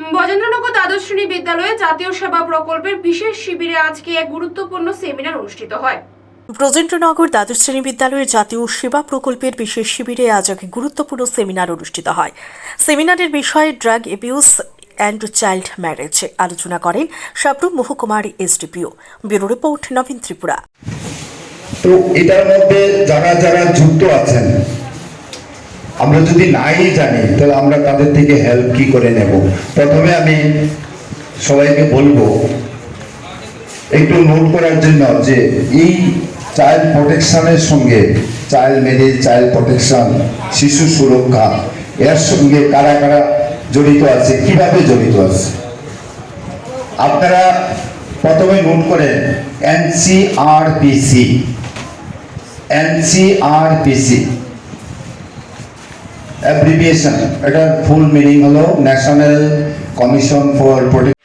বজেন্দ্রনগর দ্বাদশ শ্রেণি বিদ্যালয়ে জাতীয় সেবা প্রকল্পের বিশেষ শিবিরে আজকে এক গুরুত্বপূর্ণ সেমিনার অনুষ্ঠিত হয়। ব্রজেন্দ্রনগর দ্বাদশ শ্রেণি বিদ্যালয়ের জাতীয় সেবা প্রকল্পের বিশেষ শিবিরে আজ এক গুরুত্বপূর্ণ সেমিনার অনুষ্ঠিত হয়। সেমিনারের বিষয় drug abuse and child marriage আলোচনা করেন সাবরুম মহকুমার SDPO. Bureau report Nabin Tripura. তো এটার মধ্যে যারা যারা যুক্ত আছেন আমরা যদি নাই জানি, তাহলে আমরা তাদের থেকে হেল্প কি করে নেব? প্রথমে আমি সবাইকে বলব, একটু নোট করার জন্য যে এই চাইল্ড প্রোটেকশনের সঙ্গে চাইল্ড ম্যারেজ চাইল্ড প্রোটেকশন শিশু সুরক্ষা, এর সঙ্গে কারা কারা জড়িত আছে, কীভাবে জড়িত আছে? আপনারা প্রথমে নোট করেন এনসিআরপিসি এনসিআরপিসি অ্যাব্রিভিয়েশন এটা ফুল মিনিং হলো ন্যাশনাল কমিশন ফর প্রোটেকশন